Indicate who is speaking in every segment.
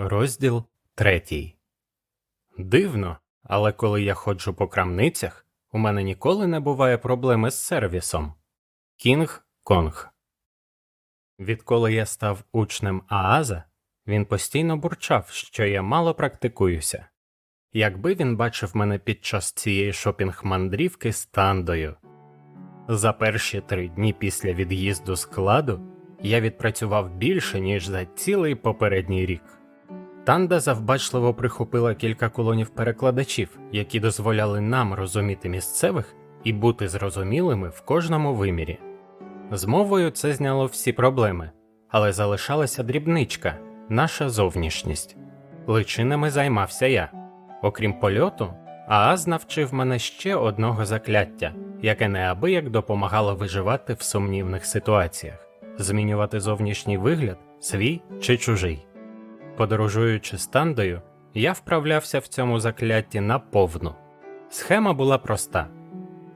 Speaker 1: Розділ третій. Дивно, але коли я ходжу по крамницях, у мене ніколи не буває проблеми з сервісом. Кінг Конг. Відколи я став учнем Ааза, він постійно бурчав, що я мало практикуюся. Якби він бачив мене під час цієї шопінг-мандрівки з тандою. За перші три дні після від'їзду з кладу я відпрацював більше, ніж за цілий попередній рік. Танда завбачливо прихопила кілька колонів перекладачів, які дозволяли нам розуміти місцевих і бути зрозумілими в кожному вимірі. З мовою це зняло всі проблеми, але залишалася дрібничка, наша зовнішність. Личинами займався я. Окрім польоту, Ааз навчив мене ще одного закляття, яке неабияк допомагало виживати в сумнівних ситуаціях, змінювати зовнішній вигляд, свій чи чужий. Подорожуючи з тандою, я вправлявся в цьому заклятті наповну. Схема була проста: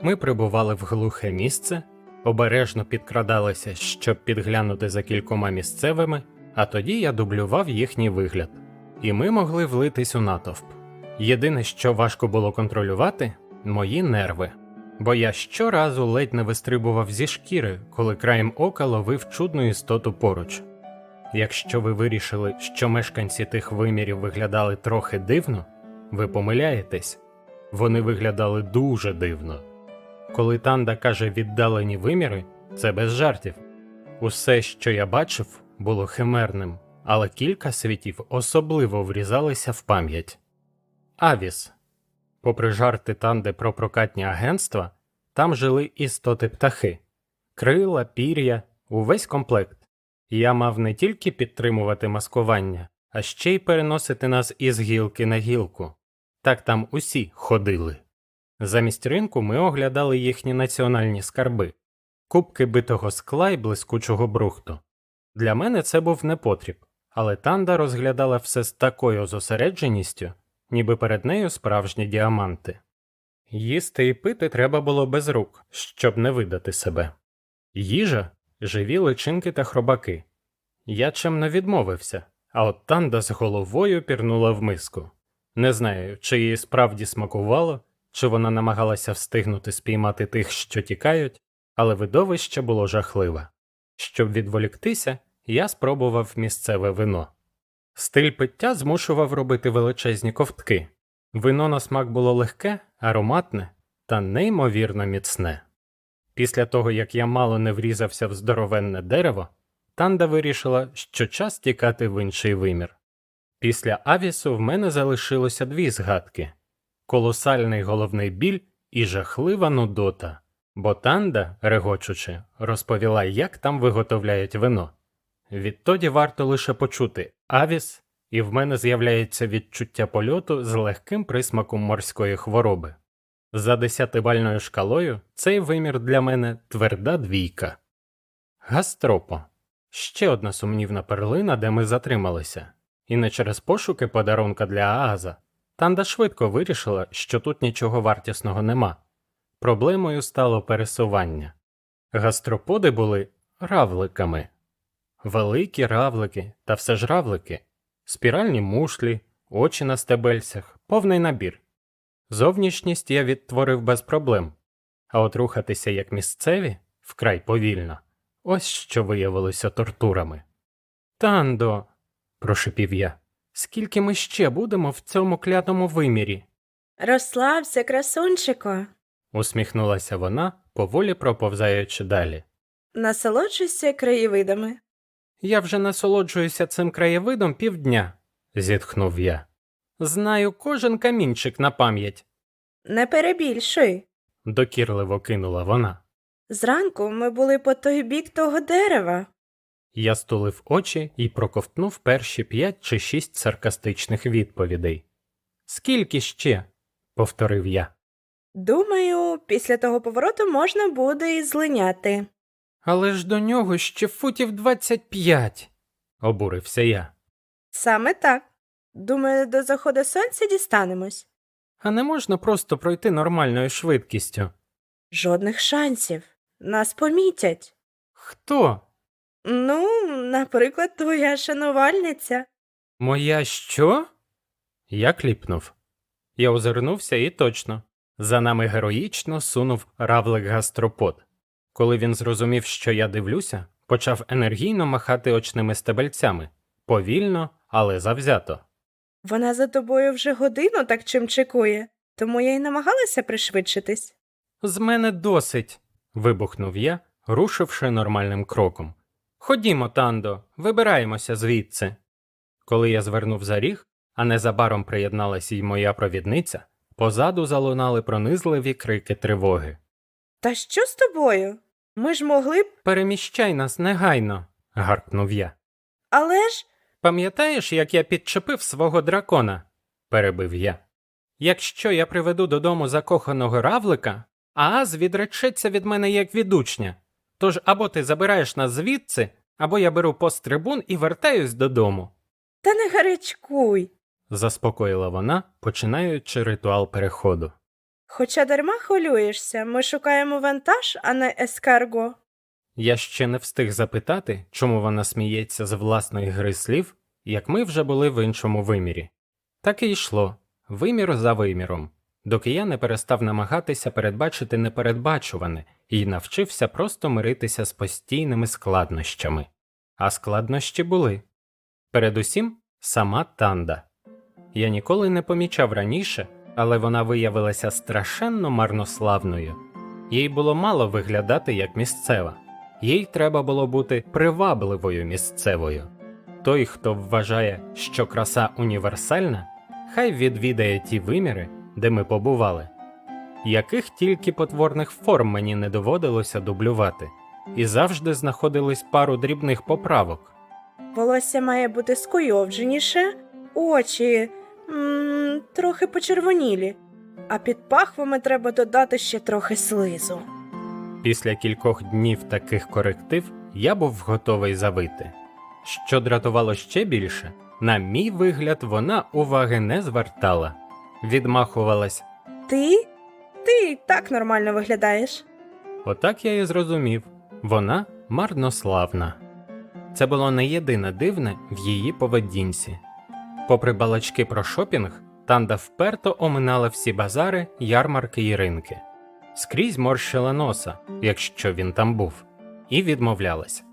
Speaker 1: ми прибували в глухе місце, обережно підкрадалися, щоб підглянути за кількома місцевими, а тоді я дублював їхній вигляд, і ми могли влитись у натовп. Єдине, що важко було контролювати мої нерви, бо я щоразу ледь не вистрибував зі шкіри, коли краєм ока ловив чудну істоту поруч. Якщо ви вирішили, що мешканці тих вимірів виглядали трохи дивно, ви помиляєтесь вони виглядали дуже дивно. Коли Танда каже віддалені виміри, це без жартів. Усе, що я бачив, було химерним, але кілька світів особливо врізалися в пам'ять. Авіс. Попри жарти Танди про прокатні агентства, там жили істоти птахи, крила, пір'я, увесь комплект. Я мав не тільки підтримувати маскування, а ще й переносити нас із гілки на гілку. Так там усі ходили. Замість ринку ми оглядали їхні національні скарби, кубки битого скла й блискучого брухту. Для мене це був непотріб, але Танда розглядала все з такою зосередженістю, ніби перед нею справжні діаманти. Їсти і пити треба було без рук, щоб не видати себе. Їжа живі личинки та хробаки. Я чимно відмовився, а от Танда з головою пірнула в миску. Не знаю, чи їй справді смакувало, чи вона намагалася встигнути спіймати тих, що тікають, але видовище було жахливе. Щоб відволіктися, я спробував місцеве вино. Стиль пиття змушував робити величезні ковтки. Вино на смак було легке, ароматне та неймовірно міцне. Після того, як я мало не врізався в здоровенне дерево, Танда вирішила, що час тікати в інший вимір. Після авісу в мене залишилося дві згадки колосальний головний біль і жахлива нудота, бо Танда, регочучи, розповіла, як там виготовляють вино. Відтоді варто лише почути авіс, і в мене з'являється відчуття польоту з легким присмаком морської хвороби. За десятибальною шкалою цей вимір для мене тверда двійка. Гастропо ще одна сумнівна перлина, де ми затрималися, і не через пошуки подарунка для Ааза. Танда швидко вирішила, що тут нічого вартісного нема. Проблемою стало пересування. Гастроподи були равликами, великі равлики та все ж равлики, спіральні мушлі, очі на стебельцях, повний набір. Зовнішність я відтворив без проблем, а от рухатися як місцеві вкрай повільно. Ось що виявилося тортурами. Тандо, прошепів я, скільки ми ще будемо в цьому клятому вимірі?
Speaker 2: Розслабся, красунчико.
Speaker 1: усміхнулася вона, поволі проповзаючи далі.
Speaker 2: Насолоджуйся краєвидами.
Speaker 1: Я вже насолоджуюся цим краєвидом півдня, зітхнув я. Знаю кожен камінчик на пам'ять,
Speaker 2: Не перебільшуй.
Speaker 1: докірливо кинула вона.
Speaker 2: Зранку ми були по той бік того дерева.
Speaker 1: Я стулив очі і проковтнув перші п'ять чи шість саркастичних відповідей. Скільки ще? повторив я.
Speaker 2: Думаю, після того повороту можна буде і злиняти.
Speaker 1: Але ж до нього ще футів двадцять п'ять, обурився я.
Speaker 2: Саме так. Думаю, до заходу сонця дістанемось.
Speaker 1: А не можна просто пройти нормальною швидкістю.
Speaker 2: Жодних шансів. Нас помітять.
Speaker 1: Хто?
Speaker 2: Ну, наприклад, твоя шанувальниця.
Speaker 1: Моя що? Я кліпнув. Я озирнувся і точно. За нами героїчно сунув равлик гастропод. Коли він зрозумів, що я дивлюся, почав енергійно махати очними стебельцями, повільно, але завзято.
Speaker 2: Вона за тобою вже годину так чимчикує, тому я й намагалася пришвидшитись.
Speaker 1: З мене досить. вибухнув я, рушивши нормальним кроком. Ходімо, Тандо, вибираємося звідси. Коли я звернув за ріг, а незабаром приєдналася й моя провідниця, позаду залунали пронизливі крики тривоги.
Speaker 2: Та що з тобою? Ми ж могли б.
Speaker 1: Переміщай нас негайно. гаркнув я.
Speaker 2: Але ж.
Speaker 1: Пам'ятаєш, як я підчепив свого дракона? перебив я. Якщо я приведу додому закоханого равлика, Ааз відречеться від мене як від учня. Тож або ти забираєш нас звідси, або я беру пострибун і вертаюсь додому,
Speaker 2: Та не гарячкуй.
Speaker 1: заспокоїла вона, починаючи ритуал переходу.
Speaker 2: Хоча дарма хвилюєшся, ми шукаємо вантаж, а не ескарго.
Speaker 1: Я ще не встиг запитати, чому вона сміється з власної гри слів, як ми вже були в іншому вимірі. Так і йшло, вимір за виміром, доки я не перестав намагатися передбачити непередбачуване і навчився просто миритися з постійними складнощами. А складнощі були. Передусім, сама Танда. Я ніколи не помічав раніше, але вона виявилася страшенно марнославною. Їй було мало виглядати як місцева. Їй треба було бути привабливою місцевою. Той, хто вважає, що краса універсальна, хай відвідає ті виміри, де ми побували. Яких тільки потворних форм мені не доводилося дублювати, і завжди знаходились пару дрібних поправок.
Speaker 2: Волосся має бути скуйовдженіше, очі м- трохи почервонілі, а під пахвами треба додати ще трохи слизу.
Speaker 1: Після кількох днів таких коректив я був готовий завити. Що дратувало ще більше, на мій вигляд вона уваги не звертала, відмахувалась.
Speaker 2: Ти? Ти так нормально виглядаєш.
Speaker 1: Отак я і зрозумів вона марнославна. Це було не єдине дивне в її поведінці. Попри балачки про шопінг, Танда вперто оминала всі базари, ярмарки і ринки. Скрізь морщила носа, якщо він там був, і відмовлялась.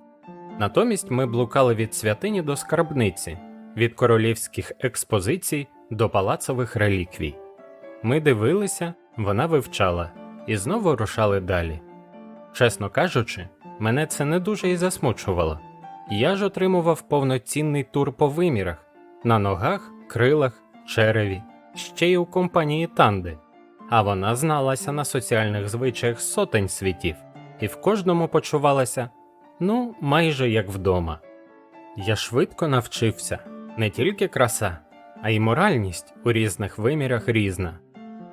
Speaker 1: Натомість ми блукали від святині до скарбниці, від королівських експозицій до палацових реліквій. Ми дивилися, вона вивчала, і знову рушали далі. Чесно кажучи, мене це не дуже і засмучувало. Я ж отримував повноцінний тур по вимірах на ногах, крилах, череві, ще й у компанії Танди. А вона зналася на соціальних звичаях сотень світів і в кожному почувалася ну, майже як вдома. Я швидко навчився не тільки краса, а й моральність у різних вимірах різна.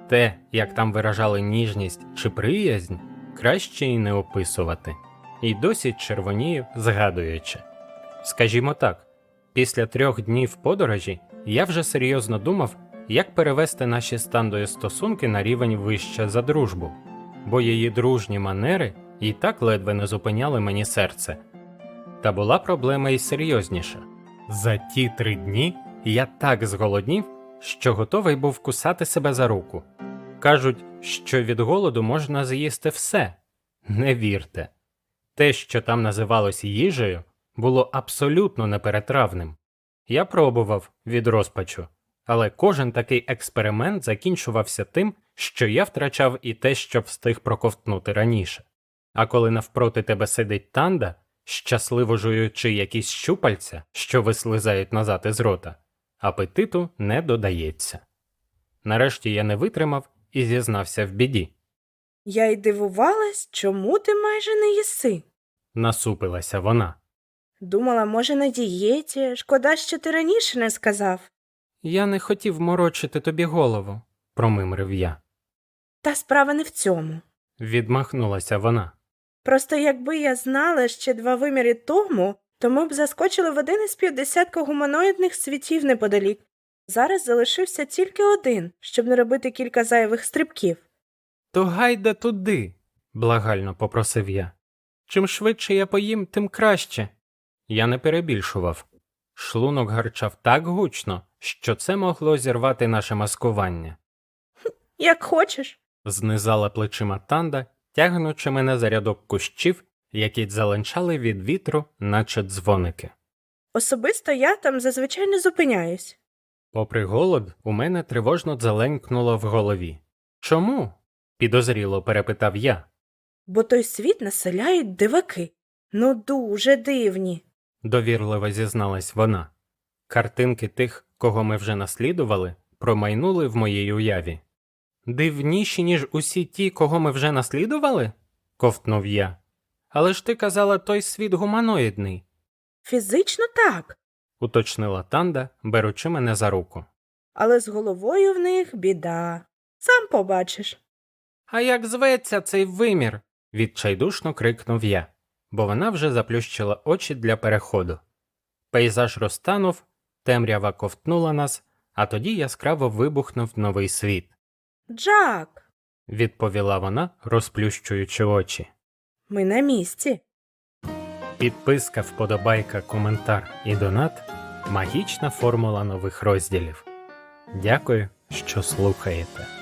Speaker 1: Те, як там виражали ніжність чи приязнь, краще й не описувати, і досі червонію, згадуючи. Скажімо так, після трьох днів подорожі я вже серйозно думав, як перевести наші з Тандою стосунки на рівень вище за дружбу, бо її дружні манери і так ледве не зупиняли мені серце. Та була проблема і серйозніша. За ті три дні я так зголоднів, що готовий був кусати себе за руку. Кажуть, що від голоду можна з'їсти все. Не вірте. Те, що там називалось їжею, було абсолютно неперетравним. Я пробував від розпачу, але кожен такий експеримент закінчувався тим, що я втрачав і те, що встиг проковтнути раніше. А коли навпроти тебе сидить танда, щасливо жуючи якісь щупальця, що вислизають назад із рота, апетиту не додається. Нарешті я не витримав і зізнався в біді.
Speaker 2: Я й дивувалась, чому ти майже не їси.
Speaker 1: Насупилася вона.
Speaker 2: Думала, може, на дієті, шкода, що ти раніше не сказав.
Speaker 1: Я не хотів морочити тобі голову, промимрив я.
Speaker 2: Та справа не в цьому.
Speaker 1: Відмахнулася вона.
Speaker 2: Просто якби я знала ще два виміри тому, то ми б заскочили в один із півдесятка гуманоїдних світів неподалік. Зараз залишився тільки один, щоб не робити кілька зайвих стрибків.
Speaker 1: То гайда туди, благально попросив я. Чим швидше я поїм, тим краще. Я не перебільшував. Шлунок гарчав так гучно, що це могло зірвати наше маскування.
Speaker 2: Як хочеш.
Speaker 1: Знизала плечима танда, тягнучи мене за рядок кущів, які дзеленчали від вітру, наче дзвоники.
Speaker 2: Особисто я там зазвичай не зупиняюсь.
Speaker 1: Попри голод, у мене тривожно дзеленькнуло в голові. Чому? підозріло перепитав я.
Speaker 2: Бо той світ населяють диваки. Ну дуже дивні.
Speaker 1: Довірливо зізналась вона. Картинки тих, кого ми вже наслідували, промайнули в моїй уяві. Дивніші, ніж усі ті, кого ми вже наслідували? ковтнув я. Але ж ти казала, той світ гуманоїдний,
Speaker 2: Фізично так,
Speaker 1: уточнила Танда, беручи мене за руку.
Speaker 2: але з головою в них біда. Сам побачиш.
Speaker 1: А як зветься цей вимір? відчайдушно крикнув я, бо вона вже заплющила очі для переходу. Пейзаж розтанув, темрява ковтнула нас, а тоді яскраво вибухнув новий світ,
Speaker 2: Джак,
Speaker 1: відповіла вона, розплющуючи очі.
Speaker 2: ми на місці.
Speaker 1: Підписка, вподобайка, коментар і донат магічна формула нових розділів. Дякую, що слухаєте.